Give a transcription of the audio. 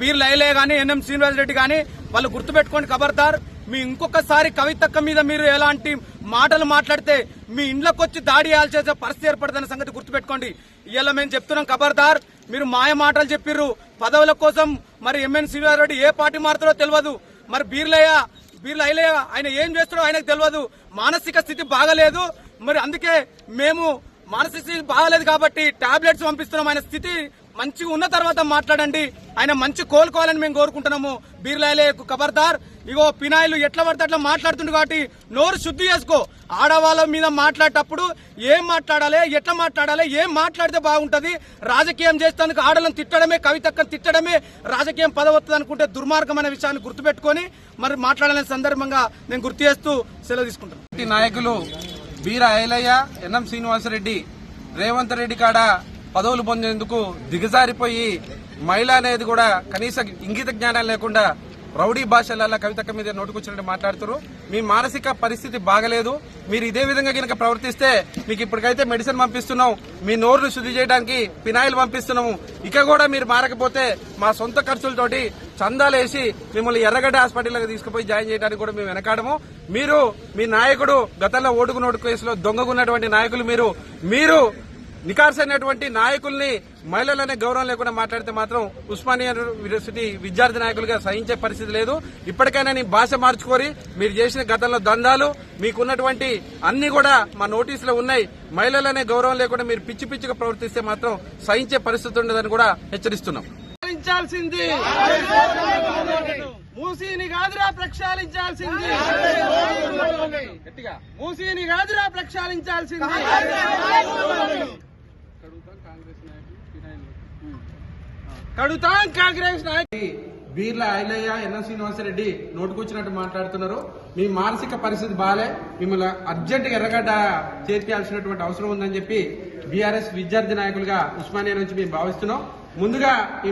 Beer లైలే గానీ NM Srinivas Reddy గానీ వాళ్ళు గుర్తుపెట్టుకోండి ఖబర్దార్. మీ ఇంకొకసారి కవితక్క మీద మీరు ఎలాంటి మాటలు మాట్లాడితే మీ ఇండ్లకు వచ్చి దాడి చేసే పరిస్థితి ఏర్పడుతున్న సంగతి గుర్తుపెట్టుకోండి. ఇలా మేము చెప్తున్నాం ఖబర్దార్. మీరు మాయ మాటలు చెప్పిర్రు. పదవుల కోసం మరి ఎంఎన్ శ్రీనివాస్ రెడ్డి ఏ పార్టీ మారుతారో తెలియదు మరి బీర్లయ్య బీర్లయ్య ఆయన ఏం చేస్తాడో ఆయనకు తెలియదు మానసిక స్థితి బాగలేదు. మరి అందుకే మేము మానసిక స్థితి బాగలేదు కాబట్టి టాబ్లెట్స్ పంపిస్తున్నాం. ఆయన స్థితి మంచిగా ఉన్న తర్వాత మాట్లాడండి. ఆయన మంచి కోలుకోవాలని మేము కోరుకుంటున్నాము. బీర్లాయలే ఖబర్దార్ ఇగో పినాయిలు ఎట్లా పడితే అట్లా మాట్లాడుతుండు కాబట్టి నోరు శుద్ధి చేసుకో. ఆడవాళ్ళ మీద మాట్లాడేటప్పుడు ఏం మాట్లాడాలి ఎట్లా మాట్లాడాలి ఏం మాట్లాడితే బాగుంటుంది. రాజకీయం చేస్తానికి ఆడలను తిట్టడమే కవితక్కను తిట్టడమే రాజకీయం పదవస్తుంది అనుకుంటే దుర్మార్గమైన విషయాన్ని గుర్తుపెట్టుకొని మరి మాట్లాడాలనే సందర్భంగా నేను గుర్తు చేస్తూ సెలవు తీసుకుంటాను నాయకులు బీర ఐలయ్య ఎన్ఎం శ్రీనివాసరెడ్డి రేవంత్ రెడ్డి కాడ పదవులు పొందేందుకు దిగజారిపోయి మహిళ అనేది కూడా కనీస ఇంగిత జ్ఞానం లేకుండా రౌడీ భాషలలో కవితక మీద నోటుకొచ్చినట్టు మాట్లాడుతారు మీ మానసిక పరిస్థితి బాగలేదు. మీరు ఇదే విధంగా కనుక ప్రవర్తిస్తే మీకు ఇప్పటికైతే మెడిసిన్ పంపిస్తున్నాం. మీ నోరును శుద్ధి చేయడానికి పినాయిల్ పంపిస్తున్నాము. ఇక కూడా మీరు మారకపోతే మా సొంత ఖర్చులతోటి చందాలేసి మిమ్మల్ని ఎర్రగడ్డ హాస్పిటల్కి తీసుకుపోయి జాయిన్ చేయడానికి కూడా మేము వెనకాడము. మీరు మీ నాయకుడు గతంలో ఓటుకు నోటు కేసులో దొంగకున్నటువంటి నాయకులు మీరు. మీరు నికార్సైనటువంటి నాయకుల్ని మహిళలనే గౌరవం లేకుండా మాట్లాడితే మాత్రం ఉస్మానియా యూనివర్సిటీ విద్యార్థి నాయకులుగా సహించే పరిస్థితి లేదు. ఇప్పటికైనా నీ భాష మార్చుకోరి మీరు చేసిన గతంలో దందాలు మీకున్నటువంటి అన్ని కూడా మా నోటీసులో ఉన్నాయి. మహిళలనే గౌరవం లేకుండా మీరు పిచ్చి పిచ్చిగా ప్రవర్తిస్తే మాత్రం సహించే పరిస్థితి ఉండదని కూడా హెచ్చరిస్తున్నాం. మూసీని కాదురా ప్రక్షాళించాల్సింది. మూసీని కాదురా ప్రక్షాళించాల్సింది. కడుతాం కాంగ్రెస్ నాయకులు బీర్ల ఐలయ్య ఎన్ఎస్ శ్రీనివాసరెడ్డి నోటుకొచ్చినట్టు మాట్లాడుతున్నారు. మీ మానసిక పరిస్థితి బాలే. మిమ్మల్ని అర్జెంట్గా ఎర్రగడ్డ చేర్చాల్సినటువంటి అవసరం ఉందని చెప్పి బీఆర్ఎస్ విద్యార్థి నాయకులుగా ఉస్మానియా నుంచి మేము భావిస్తున్నాం. ముందుగా ఈ